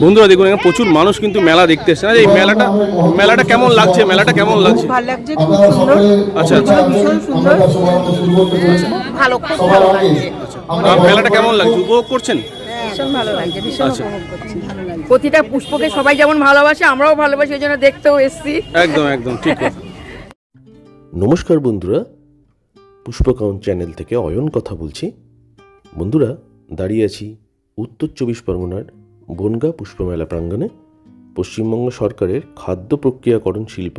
বন্ধুরা দেখুন এখানে প্রচুর মানুষ কিন্তু মেলা দেখতে এসছে না এই মেলাটা মেলাটা কেমন লাগছে? মেলাটা কেমন লাগছে? ভালো লাগছে খুব সুন্দর। আচ্ছা আচ্ছা। ভীষণ সুন্দর। ভালো খুব ভালো লাগছে। মেলাটা কেমন লাগছে? উপভোগ করছেন? ভীষণ ভালো লাগছে ভীষণ আচ্ছা। প্রতিটা পুষ্পকে সবাই যেমন ভালোবাসে আমরাও ভালোবাসি ওই জন্য দেখতেও এসছি। একদম একদম ঠিক নমস্কার বন্ধুরা। পুষ্পকাউন চ্যানেল থেকে অয়ন কথা বলছি। বন্ধুরা দাঁড়িয়ে আছি উত্তর চব্বিশ পরগনার বনগা পুষ্পমেলা প্রাঙ্গণে পশ্চিমবঙ্গ সরকারের খাদ্য প্রক্রিয়াকরণ শিল্প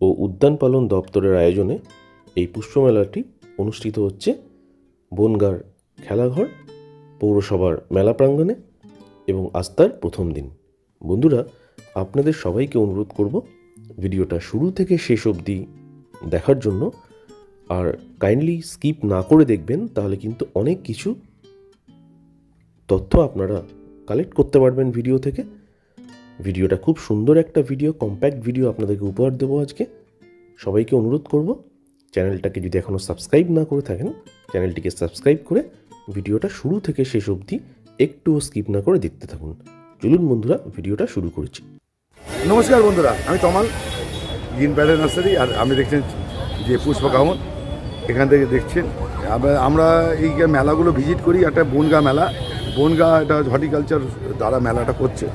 ও উদ্যান পালন দপ্তরের আয়োজনে এই পুষ্পমেলাটি অনুষ্ঠিত হচ্ছে বনগার খেলাঘর, পৌরসভার মেলা প্রাঙ্গণে এবং আস্তার প্রথম দিন। বন্ধুরা, আপনাদের সবাইকে অনুরোধ করব ভিডিওটা শুরু থেকে শেষ অবধি দেখার জন্য। আর কাইন্ডলি স্কিপ না করে দেখবেন, তাহলে কিন্তু অনেক কিছু তথ্য আপনারা কালেক্ট করতে পারবেন ভিডিও থেকে। ভিডিওটা খুব সুন্দর একটা ভিডিও কম্প্যাক্ট ভিডিও আপনাদেরকে উপহার দেবো আজকে। সবাইকে অনুরোধ করব, চ্যানেলটাকে যদি এখনও সাবস্ক্রাইব না করে থাকেন, চ্যানেলটিকে সাবস্ক্রাইব করে ভিডিওটা শুরু থেকে শেষ অবধি একটুও স্কিপ না করে দেখতে থাকুন। চলুন বন্ধুরা, ভিডিওটা শুরু করেছি। নমস্কার বন্ধুরা, আমি তমাল, গ্রিন প্যাডের নার্সারি, আর আমি দেখছেন যে পুষ্প কামন এখান থেকে দেখছেন আমরা- এই মেলাগুলো ভিজিট করি, একটা বনগা মেলা। বনগা এটা হর্টিকালচার দ্বারা মেলাটা করছে।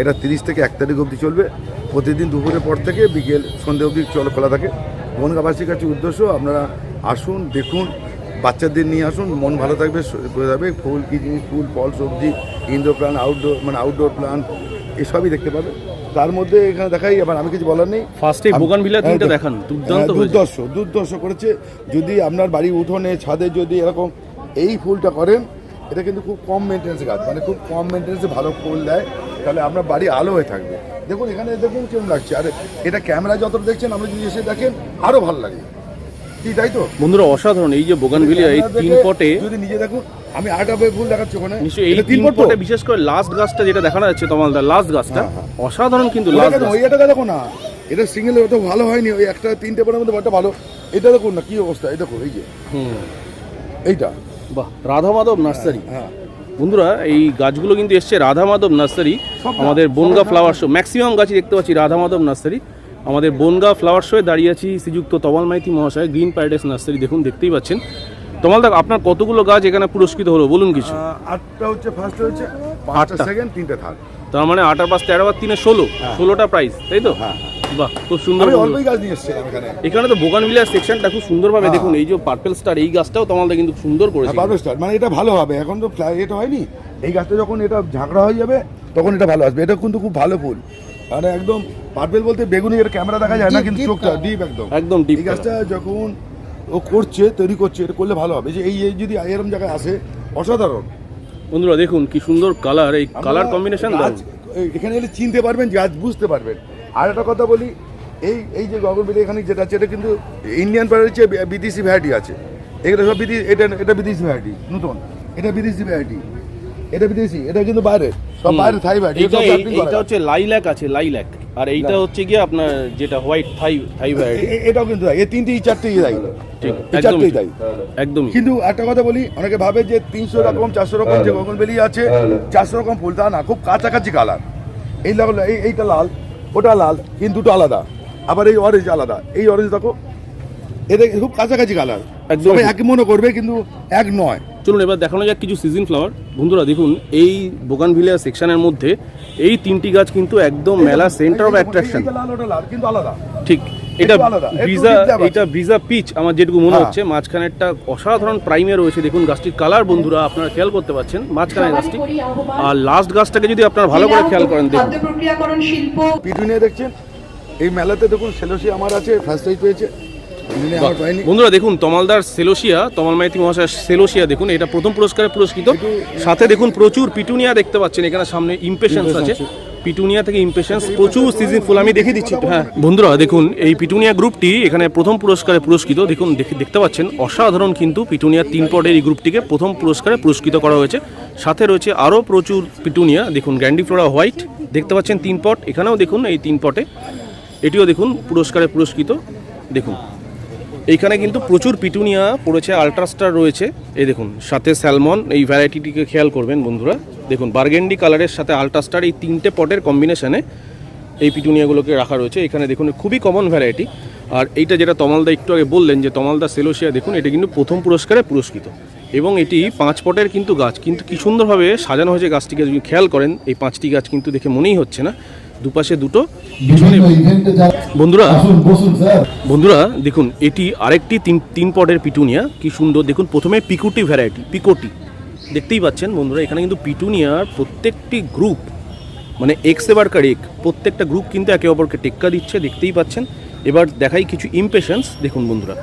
এটা তিরিশ থেকে এক তারিখ অবধি চলবে। প্রতিদিন দুপুরের পর থেকে বিকেল সন্ধে অবধি চল খোলা থাকে। বনগাবাসীর কাছে উদ্দেশ্য আপনারা আসুন দেখুন বাচ্চাদের নিয়ে আসুন মন ভালো থাকবে যাবে। ফুল কী জিনিস ফুল ফল সবজি ইনডোর প্ল্যান আউটডোর মানে আউটডোর প্ল্যান এসবই দেখতে পাবে। তার মধ্যে এখানে দেখাই এবার আমি কিছু বলার নেই। ফার্স্টে বোগানভিলা হ্যাঁ, তিনটা দেখান দুর্দান্ত হ্যাঁ, হয়েছে। দুর্দর্শ দুর্দর্শ করেছে। যদি আপনার বাড়ি উঠোনে ছাদে যদি এরকম এই ফুলটা করেন এটা কিন্তু খুব কম মেনটেন্স গাছ মানে খুব কম মেনটেন্সে ভালো ফুল দেয় তাহলে আপনার বাড়ি আলো হয়ে থাকবে। দেখুন এখানে দেখুন কেমন লাগছে। আর এটা ক্যামেরা যতটা দেখছেন আপনি যদি এসে দেখেন আরও ভালো লাগে। কি তাই তো? বন্ধুরা অসাধারণ। এই যে বোগানভিলিয়া এই তিন পটে যদি নিজে দেখুন আমি আটা ফুল দেখাচ্ছি ওখানে। নিশ্চয়ই এই তিন পট বিশেষ করে লাস্ট গাছটা যেটা দেখানো যাচ্ছে তোমালদা লাস্ট গাছটা হ্যাঁ, হ্যাঁ। অসাধারণ কিন্তু লাস্ট? ওই এটা দেখো না। এটা সিঙ্গেল অত ভালো হয়নি ওই একটা তিনটে পরের মধ্যে বড়টা ভালো। এটা দেখুন না কি অবস্থা? এই দেখো এই যে। হুম। এইটা। বাহ রাধা মাধব নার্সারি। হ্যাঁ বন্ধুরা এই গাছগুলো কিন্তু এসছে রাধা মাধব নার্সারি আমাদের বনগা ফ্লাওয়ার শো ম্যাক্সিমাম গাছই দেখতে পাচ্ছি রাধা মাধব নার্সারি। আমাদের বনগা ফ্লাওয়ার শোয়ে দাঁড়িয়ে আছি শ্রীযুক্ত তমাল মাইতি মহাশয় গ্রিন প্যারাডাইস নার্সারি দেখুন দেখতেই পাচ্ছেন। তমাল দা আপনার কতগুলো গাছ এখানে পুরস্কৃত হলো? বলুন কিছু। আটটা হচ্ছে ফার্স্ট হচ্ছে পাঁচটা আটটা। সেকেন্ড তিনটে থার্ড। তার মানে আটার পাঁচ তেরো আর তিনে ষোলো। ষোলোটা প্রাইস তাই তো? হ্যাঁ, বাহ খুব সুন্দর অল্পই গাছ নিয়ে এসেছিলাম এখানে। এখানে তো বোগানভিলিয়ার সেকশনটা খুব সুন্দরভাবে হ্যাঁ। দেখুন এই যে পার্পল স্টার এই গাছটাও তোমাদের কিন্তু সুন্দর করেছে। বারো স্টার মানে এটা ভালো হবে এখন তো এটা হয়নি। এই গাছটা যখন এটা ঝাঁকড়া হয়ে যাবে তখন এটা ভালো আসবে এটা কিন্তু খুব ভালো ফুল। মানে একদম পার্পেল বলতে বেগুনি এটা ক্যামেরা দেখা যায় না কিন্তু চোখটা ডিপ একদম। একদম ডিপ এই গাছটা যখন ও করছে তৈরি করছে এটা করলে ভালো হবে। যে এই এই যদি এরম জায়গায় আসে অসাধারণ। বন্ধুরা দেখুন কি সুন্দর কালার এই কালার কম্বিনেশন এখানে এলে চিনতে পারবেন গাছ বুঝতে পারবেন। আর একটা কথা বলি এই এই যে গগনবিলি এখানে যেটা আছে এটা কিন্তু ইন্ডিয়ান প্যারের চেয়ে বিদেশি ভ্যারাইটি আছে। এগুলো সব বিদেশি এটা এটা বিদেশি ভ্যারাইটি নতুন। এটা বিদেশি ভ্যারাইটি এটা বিদেশি এটা কিন্তু বাইরে। সব বাইরে থাই ভ্যারাইটি এইটা হচ্ছে লাইল্যাক আছে লাইল্যাক আর এইটা হচ্ছে গিয়ে আপনার যেটা হোয়াইট থাই থাই ভ্যারাইটি এটাও কিন্তু এই তিনটেই চারটেই তাই ঠিক। চারটেই তাই একদমই। কিন্তু একটা কথা বলি অনেকে ভাবে যে তিনশো রকম চারশো রকম যে গগনবেলি আছে চারশো রকম ফুল তা না খুব কাছাকাছি কালার। এই লাগল এই এইটা লাল ওটা লাল কিন্তু দুটো আলাদা। আবার এই অরেঞ্জ আলাদা। এই অরেঞ্জ দেখো এদের খুব কাছাকাছি কালার। সবাই। একই মনে করবে কিন্তু এক নয়। চলুন এবার দেখানো যাক কিছু সিজন ফ্লাওয়ার বন্ধুরা দেখুন এই বোগানভিলিয়া সেকশনের মধ্যে এই তিনটি গাছ কিন্তু একদম মেলা সেন্টার অফ অ্যাট্রাকশন কিন্তু আলাদা। ঠিক এটা একটু একটু ব্রিজা আছে। এটা ব্রিজা পিচ আমার যেটুকু মনে হচ্ছে হচ্ছে মাঝখানেরটা অসাধারণ প্রাইমে রয়েছে। দেখুন গাছটির কালার বন্ধুরা আপনারা খেয়াল করতে পারছেন মাঝখানে গাছটি। আর লাস্ট গাছটাকে যদি আপনারা ভালো করে খেয়াল করেন দেখুন। খাদ্য প্রক্রিয়াকরণ শিল্প। পিটুনিয়া দেখছেন? এই মেলাতে দেখুন সেলোসি আমার আছে ফার্স্ট পেয়েছে। বন্ধুরা দেখুন তমালদার সেলোসিয়া তমাল মাইতি মহাশয় সেলোসিয়া দেখুন এটা প্রথম পুরস্কারে পুরস্কৃত। সাথে দেখুন প্রচুর পিটুনিয়া দেখতে পাচ্ছেন এখানে সামনে ইমপেশেন্স আছে। পিটুনিয়া থেকে ইমপেশেন্স প্রচুর সিজন ফুল আমি দেখিয়ে দিচ্ছি হ্যাঁ বন্ধুরা দেখুন এই পিটুনিয়া গ্রুপটি এখানে প্রথম পুরস্কারে পুরস্কৃত। দেখুন দেখে- দেখতে পাচ্ছেন অসাধারণ কিন্তু পিটুনিয়া তিন পটের এই গ্রুপটিকে প্রথম পুরস্কারে পুরস্কৃত করা হয়েছে। সাথে রয়েছে আরও প্রচুর পিটুনিয়া দেখুন গ্র্যান্ডিফ্লোরা হোয়াইট দেখতে পাচ্ছেন তিন পট। এখানেও দেখুন এই তিন পটে। এটিও দেখুন পুরস্কারে পুরস্কৃত। দেখুন। এইখানে কিন্তু প্রচুর পিটুনিয়া পড়েছে, আল্ট্রাস্টার রয়েছে। এই দেখুন, সাথে স্যালমন, এই ভ্যারাইটিটিকে খেয়াল করবেন বন্ধুরা। দেখুন, বার্গেন্ডি কালারের সাথে আল্ট্রাস্টার, এই তিনটে পটের কম্বিনেশনে এই পিটুনিয়াগুলোকে রাখা রয়েছে। এখানে দেখুন, খুবই কমন ভ্যারাইটি আর এইটা যেটা তমালদা একটু আগে বললেন যে তমালদা সেলোসিয়া, দেখুন, এটা কিন্তু প্রথম পুরস্কারে পুরস্কৃত। এবং এটি পাঁচ পটের কিন্তু গাছ, কিন্তু কি সুন্দরভাবে সাজানো হয়েছে গাছটিকে যদি খেয়াল করেন, এই পাঁচটি গাছ কিন্তু দেখে মনেই হচ্ছে না। দুপাশে দুটো বন্ধুরা বন্ধুরা দেখুন এটি আরেকটি তিন তিন পটের পিটুনিয়া। কি সুন্দর দেখুন প্রথমে পিকুটি ভ্যারাইটি পিকোটি। দেখতেই পাচ্ছেন বন্ধুরা এখানে কিন্তু পিটুনিয়ার প্রত্যেকটি গ্রুপ মানে এক্স এবার কার এক প্রত্যেকটা গ্রুপ কিন্তু একে অপরকে টেক্কা দিচ্ছে দেখতেই পাচ্ছেন। এবার দেখাই কিছু ইমপেশেন্স দেখুন বন্ধুরা।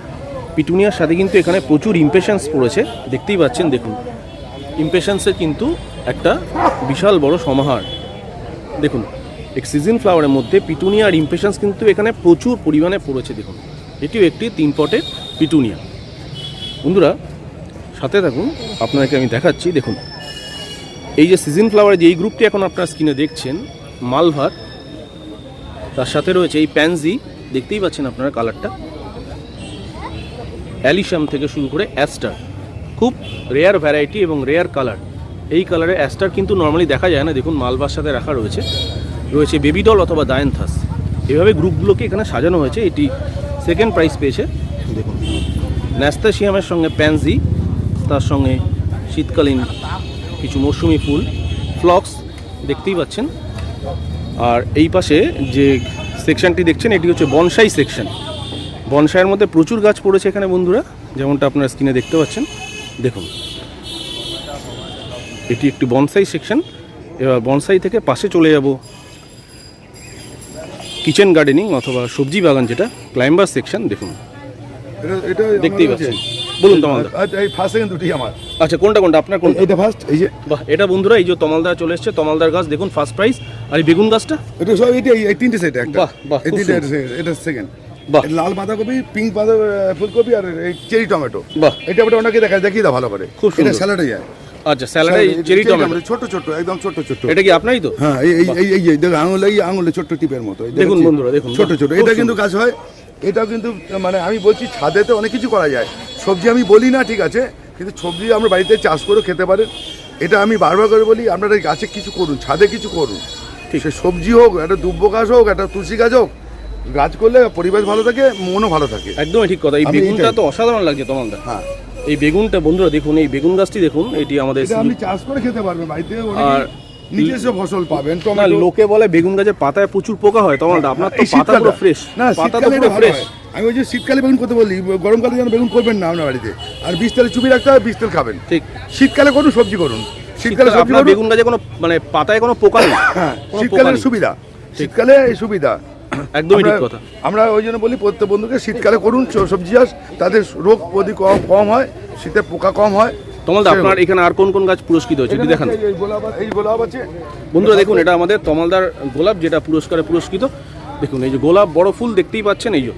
পিটুনিয়ার সাথে কিন্তু এখানে প্রচুর ইমপেশেন্স পড়েছে দেখতেই পাচ্ছেন দেখুন। ইমপেশেন্সের কিন্তু একটা বিশাল বড় সমাহার। দেখুন এক সিজন ফ্লাওয়ারের মধ্যে পিটুনিয়া আর ইমপেশেন্স কিন্তু এখানে প্রচুর পরিমাণে পড়েছে, দেখুন। এটিও একটি তিন পটের পিটুনিয়া বন্ধুরা, সাথে থাকুন, আপনাকে আমি দেখাচ্ছি, দেখুন। এই যে সিজন ফ্লাওয়ারের যে এই গ্রুপটি এখন আপনার স্ক্রিনে দেখছেন মালভার তার সাথে রয়েছে এই প্যানজি দেখতেই পাচ্ছেন আপনারা কালারটা অ্যালিশাম থেকে শুরু করে অ্যাস্টার খুব রেয়ার ভ্যারাইটি এবং রেয়ার কালার এই কালারের অ্যাস্টার কিন্তু নর্মালি দেখা যায় না, দেখুন মালবার সাথে রাখা রয়েছে। রয়েছে বেবি ডল অথবা দায়নথাস এভাবে গ্রুপগুলোকে এখানে সাজানো হয়েছে, এটি সেকেন্ড প্রাইজ পেয়েছে। দেখুন ন্যাস্তাশিয়ামের সঙ্গে প্যানজি তার সঙ্গে শীতকালীন কিছু মৌসুমি ফুল ফ্লক্স দেখতেই পাচ্ছেন। আর এই পাশে যে সেকশনটি দেখছেন, এটি হচ্ছে বনসাই সেকশন বনসাইয়ের মধ্যে প্রচুর গাছ পড়েছে এখানে বন্ধুরা, যেমনটা আপনার স্ক্রিনে দেখতে পাচ্ছেন। দেখুন, এটি একটি বনসাই সেকশন এবার বনসাই থেকে পাশে চলে যাব কিচেন গার্ডেনিং অথবা সবজি বাগান যেটা ক্লাইম্বার সেকশন দেখুন। এটা দেখতেই পাচ্ছেন। বলুন তমালদা। আচ্ছা, এই ফার্স্ট সেকেন্ড দুটি আমার। আচ্ছা কোনটা কোনটা? আপনার কোনটা? এটা ফার্স্ট এই যে বাহ এটা বন্ধুরা এই যে চলে এসছে। তমালদার গাছ দেখুন ফার্স্ট প্রাইস আর এই বেগুন গাছটা? এটা সব এটা এই তিনটে সেট একটা। বাহ, বাহ, এই খুব তিনটে সুন্দর। এটা সেকেন্ড বাহ। লাল বাঁধাকপি পিঙ্ক বাঁধা ফুলকপি আর এই চেরি টমেটো বাহ। এটা ওটা ওনাকে দেখা দেখিয়ে দাও ভালো করে। খুব এটা সুন্দর। স্যালাডে যায়। আচ্ছা স্যালাডে চেরি টমেটো ছোট ছোট একদম ছোট ছোট। এটা কি আপনারই তো? হ্যাঁ এই এই এই এই এই দেখো আঙুল এই আঙুলে ছোট্ট টিপের মতো দেখুন বন্ধুরা, দেখুন। ছোট ছোট এটা কিন্তু হয় এটাও কিন্তু মানে আমি বলছি ছাদেতে অনেক কিছু করা যায়। সবজি আমি বলি না ঠিক আছে কিন্তু সবজি আমরা বাড়িতে চাষ করে খেতে পারেন। এটা আমি বারবার করে বলি আপনারা গাছে কিছু করুন ছাদে কিছু করুন। ঠিক। সে সবজি হোক একটা দুব্ব গাছ হোক একটা তুলসী গাছ হোক গাছ করলে পরিবেশ ভালো থাকে মনও ভালো থাকে। একদমই ঠিক কথা। এই বেগুনটা তো অসাধারণ লাগছে তোমালদা হ্যাঁ। এই বেগুনটা বন্ধুরা দেখুন এই বেগুন গাছটি দেখুন এটি আমাদের আপনি চাষ করে খেতে পারবেন বাড়িতে আর নিজস্ব ফসল পাবেন টমেটো। লোকে বলে বেগুন গাছের পাতায় প্রচুর পোকা হয় তোমালদা আপনার তো পাতা পুরো ফ্রেশ না পাতা তো পুরো ফ্রেশ আমি ওই যে শীতকালে বেগুন করতে বলি গরমকালে যেন বেগুন করবেন না আপনার বাড়িতে। আর বিষ তেলে চুপি রাখতে হবে বিষ তেল খাবেন। ঠিক। শীতকালে করুন সবজি করুন। শীতকালে সবজি বেগুন গাছে কোনো মানে পাতায় কোনো পোকা নেই। হ্যাঁ শীতকালের সুবিধা। শীতকালে এই সুবিধা। একদমই ঠিক কথা। আমরা ওই জন্য বলি প্রত্যেক বন্ধুকে শীতকালে করুন সবজি চাষ। তাদের রোগ প্রতি কম কম হয় শীতে পোকা কম হয়। তমালদা আপনার এখানে আর কোন কোন গাছ পুরস্কৃত হয়েছে? এখানে দেখান। এই গোলাপ আছে- এই গোলাপ আছে। বন্ধুরা দেখুন এটা আমাদের তমালদার গোলাপ যেটা পুরস্কারে পুরস্কৃত। দেখুন এই যে গোলাপ বড় ফুল দেখতেই পাচ্ছেন এই যে।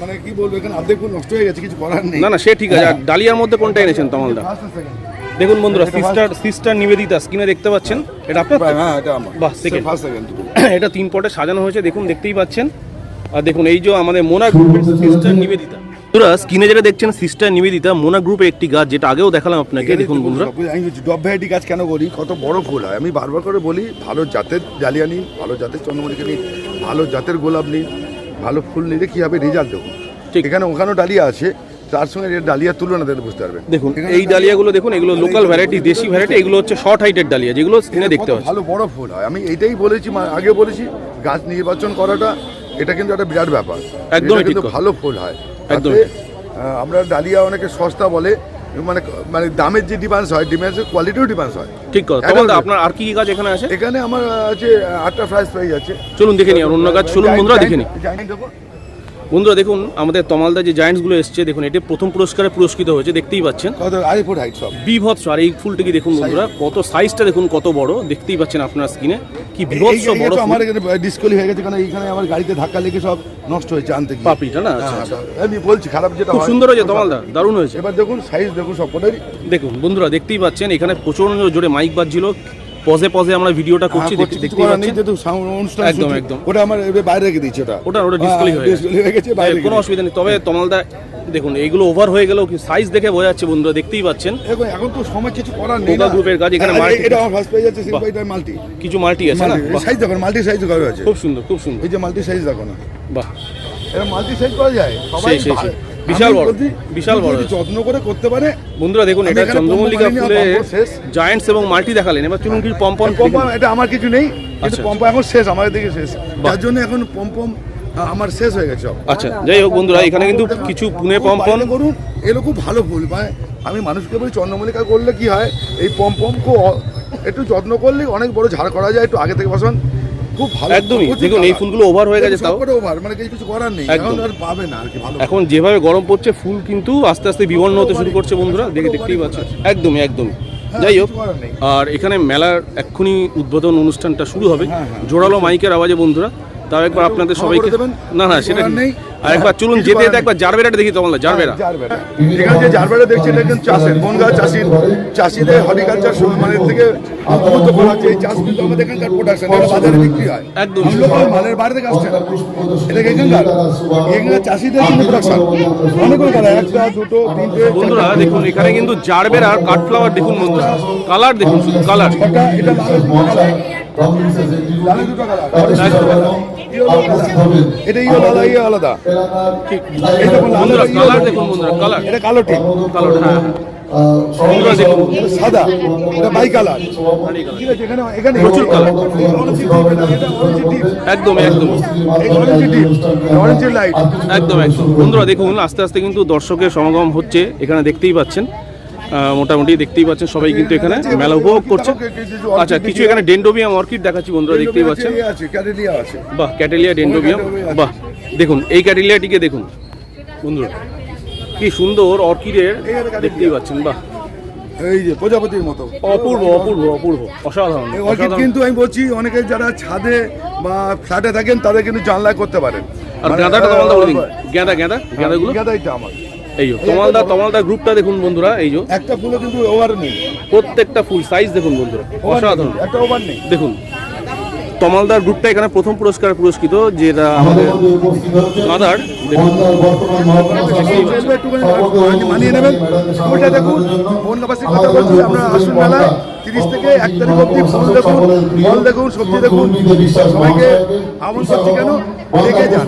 মানে কি বলব এখানে অর্ধেক নষ্ট হয়ে গেছে কিছু করার নেই। না না সে ঠিক আছে। আর ডালিয়ার মধ্যে কোনটা এনেছেন তমালদা। দেখুন বন্ধুরা সিস্টার সিস্টার নিবেদিতা স্ক্রিনে দেখতে পাচ্ছেন? এটা আপনার হ্যাঁ এটা আমার। বাহ, সেকেন্ড এটা তিন পটে সাজানো হয়েছে দেখুন দেখতেই পাচ্ছেন। আর দেখুন এই যে আমাদের মোনা গ্রুপের সিস্টার নিবেদিতা বন্ধুরা স্ক্রিনে যেটা দেখছেন সিস্টার নিবেদিতা মোনা গ্রুপের একটি গাছ যেটা আগেও দেখালাম আপনাকে দেখুন বন্ধুরা। আমি ডব ভ্যারাইটি গাছ কেন করি কত বড় ফুল হয়। আমি বারবার করে বলি ভালো জাতের ডালিয়া নিন ভালো জাতের চন্দ্রমল্লিকা নিন ভালো জাতের গোলাপ নিন ভালো ফুল নিলে কি হবে রেজাল্ট দেখুন। ঠিক। এখানে ওখানেও ডালিয়া আছে তার সঙ্গে এর ডালিয়ার তুলনা দিতে বুঝতে পারবেন। দেখুন এই ডালিয়াগুলো দেখুন এগুলো লোকাল ভ্যারাইটি দেশি ভ্যারাইটি এগুলো হচ্ছে শর্ট হাইটের ডালিয়া যেগুলো স্ক্রিনে দেখতে কত পাচ্ছেন। ভালো বড় ফুল হয়। আমি এটাই বলেছি আগে বলেছি গাছ নির্বাচন করাটা এটা কিন্তু একটা বিরাট ব্যাপার। একদমই এটা কিন্তু ভালো ফুল হয়। একদমই আমরা ডালিয়া অনেকে সস্তা বলে মানে মানে দামের যে ডিমান্ডস হয় ডিমান্ডসের কোয়ালিটিও ডিমান্ডস হয়। ঠিক কথা। একদম আপনার আর কি কি গাছ এখানে আছে? এখানে আমার আছে আটটা প্রাইস প্রাইস আছে চলুন দেখে নিই আর অন্য গাছ চলুন বন্ধুরা দেখে নিই। বন্ধুরা দেখুন আমাদের তমালদা যে জায়েন্টসগুলো এসছে দেখুন এটি প্রথম পুরস্কারে পুরস্কৃত হয়েছে দেখতেই পাচ্ছেন। বিভৎস আর এই ফুলটিকে দেখুন বন্ধুরা কত সাইজটা দেখুন কত বড় দেখতেই পাচ্ছেন আপনার স্ক্রিনে কি বিভৎস বড় আমার এখানে ডিসকলি হয়ে গেছে কারণ এইখানে আমার গাড়িতে ধাক্কা লেগে সব নষ্ট হয়েছে আনতে গিয়ে। পাপড়িটা না আচ্ছা আচ্ছা। হ্যাঁ, আমি বলছি খারাপ যেটা খুব সুন্দর হয়েছে তমালদা দারুণ হয়েছে। এবার দেখুন সাইজ দেখুন সব কটারই দেখুন বন্ধুরা দেখতেই পাচ্ছেন এখানে প্রচণ্ড জোরে মাইক বাজছিল পজে পজে আমরা ভিডিওটা করছি হ্যাঁ, দেখতে যেহেতু সাউন্ড অনুষ্ঠান একদম, একদম। ওটা আমার বাইরে রেখে দিচ্ছি ওটা। ওটা ওটা ডিসপ্লে হয়ে গেছে। হয়ে গেছে বাইরে কোনো অসুবিধা নেই। তবে তমালদা দেখুন এইগুলো ওভার হয়ে গেলেও সাইজ দেখে বোঝা যাচ্ছে বন্ধুরা দেখতেই পাচ্ছেন। এখন তো সময় কিছু করার নেই না। এর কাজ, এখানে multi- এটা আমার ফার্স্ট পেজ আছে। এটা মাল্টি কিছু মাল্টি আছে না? সাইজ দেখো মাল্টি সাইজ করা আছে। খুব সুন্দর খুব সুন্দর। এই যে মাল্টি সাইজ দেখো না। বাহ। এটা মাল্টি সাইজ করা যায়? সবাই। বিশাল বড়, বিশাল বড় যত্ন করে করতে পারে বন্ধুরা দেখুন এটা চন্দ্রমল্লিকা ফুলে। জায়ান্টস এবং মাল্টি দেখালেন। এবার চলুন কিছু পম্পম পম্পম এটা আমার কিছু নেই কিন্তু আচ্ছা। পম্পম এখন শেষ আমাদের দিকে শেষ। তার জন্য এখন পম্পম আমার শেষ হয়ে গেছে আচ্ছা যাই হোক বন্ধুরা এখানে কিন্তু কিছু পুনে পম্পম করুন এগুলো খুব ভালো ফুল মানে আমি মানুষকে বলি চন্দ্রমল্লিকা করলে কি হয় এই পম্পম খুব একটু যত্ন করলে অনেক বড় ঝাড় করা যায় একটু আগে থেকে বসান। খুব ভালো একদমই। দেখুন এই ফুলগুলো ওভার হয়ে গেছে তাও। ওভার মানে কিছু করার নেই। এখন আর পাবে না আর কি ভালো এখন যেভাবে গরম পড়ছে ফুল কিন্তু আস্তে আস্তে বিবর্ণ হতে শুরু করছে বন্ধুরা। দেখে দেখতেই পাচ্ছেন। একদমই একদমই। যাই হোক। আর এখানে মেলার এক্ষুনি উদ্বোধন অনুষ্ঠানটা শুরু হবে। হ্যাঁ, হ্যাঁ। জোরালো মাইকের আওয়াজে বন্ধুরা। তাও একবার আপনাদের সবাইকে না না সেটা নেই। আর একবার চলুন যেতে যেতে একবার জারবেরাটা দেখি তোমার জারবেরা হ্যাঁ, জারবেরা। এখানে যে জারবেরা দেখছি এটা কিন্তু চাষের বনগাঁ চাষির চাষিদের হর্টিকালচার মানে থেকে উদ্বুদ্ধ করা হচ্ছে। এই চাষ কিন্তু আমাদের এখানকার প্রোডাকশন এটা বাজারে বিক্রি হয়। একদম। লোকাল মালের বাইরে থেকে আসছে এটা এখানকার? এখানকার চাষিদের কিন্তু প্রোডাকশন অনেকগুলো কালার একটা দুটো তিনটে বন্ধুরা দেখুন এখানে কিন্তু জারবেরা আর কাঠফ্লাওয়ার দেখুন বন্ধুরা। কালার দেখুন শুধু কালার এটা লালে দুটো কালার এটা ইয়ে আলাদা ইয়ে আলাদা। ঠিক এই দেখুন বন্ধুরা ইয়ে কালার দেখুন বন্ধুরা কালার এটা কালো ঠিক কালার হ্যাঁ হ্যাঁ। সাদা। এটা বাই কালার। ঠিক আছে এখানে এখানে প্রচুর একদম একদম। অরেঞ্জ লাইট একদম একদম। বন্ধুরা দেখুন আস্তে আস্তে কিন্তু দর্শকের সমাগম হচ্ছে এখানে দেখতেই পাচ্ছেন। মোটামুটি দেখতেই পাচ্ছেন সবাই কিন্তু এখানে মেলা উপভোগ করছে। আচ্ছা কিছু এখানে ডেন্ডোবিয়াম অর্কিড দেখাচ্ছি বন্ধুরা দেখতেই পাচ্ছেন। বাহ ক্যাটেলিয়া ডেন্ডোবিয়াম বাহ। দেখুন এই ক্যাটেলিয়াটিকে দেখুন। বন্ধুরা কি সুন্দর অর্কিডের দেখতেই পাচ্ছেন বাহ। এই যে প্রজাপতির মতো। অপূর্ব অপূর্ব অপূর্ব অসাধারণ অর্কিড। কিন্তু আমি বলছি অনেকে যারা ছাদে বা ফ্ল্যাটে থাকেন তাদের কিন্তু জানলায় করতে পারেন। আর মানে, গাঁদাটা তোমালদা বলে দিন আহ, গাঁদা গাঁদা গাঁদাগুলো? গাঁদাইটা আমার। এই যে তমালদা তমালদা গ্রুপটা দেখুন বন্ধুরা এই যে। একটা ফুলও কিন্তু ওভার নেই। প্রত্যেকটা ফুল সাইজ দেখুন বন্ধুরা অসাধারণ। একটা ওভার নেই। দেখুন তমালদার গ্রুপটা এখানে প্রথম পুরস্কার পুরস্কৃত, যেটা আমাদের একটুখানি মানিয়ে নেবেন ওইটা দেখুন আমরা আসুন মেলায় তিরিশ থেকে এক তারিখ অব্দি ফুল দেখুন ফল দেখুন সবজি দেখুন সবাইকে আমন্ত্রণ করছি কেন দেখে যান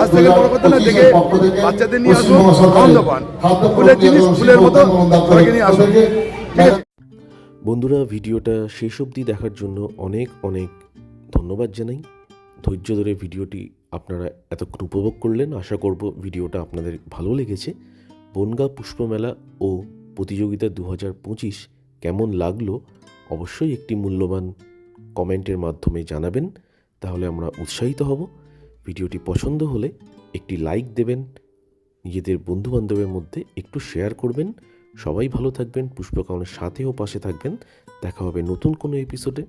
আজ থেকে বড় কথা না দেখে বাচ্চাদের নিয়ে আসুন আনন্দ পান ফুলের জিনিস ফুলের মতো সবাইকে নিয়ে আসুন ঠিক আছে বন্ধুরা, ভিডিওটা শেষ অবধি দেখার জন্য অনেক অনেক ধন্যবাদ জানাই। ধৈর্য ধরে ভিডিওটি আপনারা এতক্ষণ উপভোগ করলেন। আশা করব ভিডিওটা আপনাদের ভালো লেগেছে। বনগা পুষ্পমেলা ও প্রতিযোগিতা দু পঁচিশ কেমন লাগল অবশ্যই একটি মূল্যবান কমেন্টের মাধ্যমে জানাবেন। তাহলে আমরা উৎসাহিত হব। ভিডিওটি পছন্দ হলে একটি লাইক দেবেন। নিজেদের বন্ধুবান্ধবের মধ্যে একটু শেয়ার করবেন। সবাই ভালো থাকবেন পুষ্পকাউনের সাথে ও পাশে থাকবেন। দেখা হবে নতুন কোনো এপিসোডে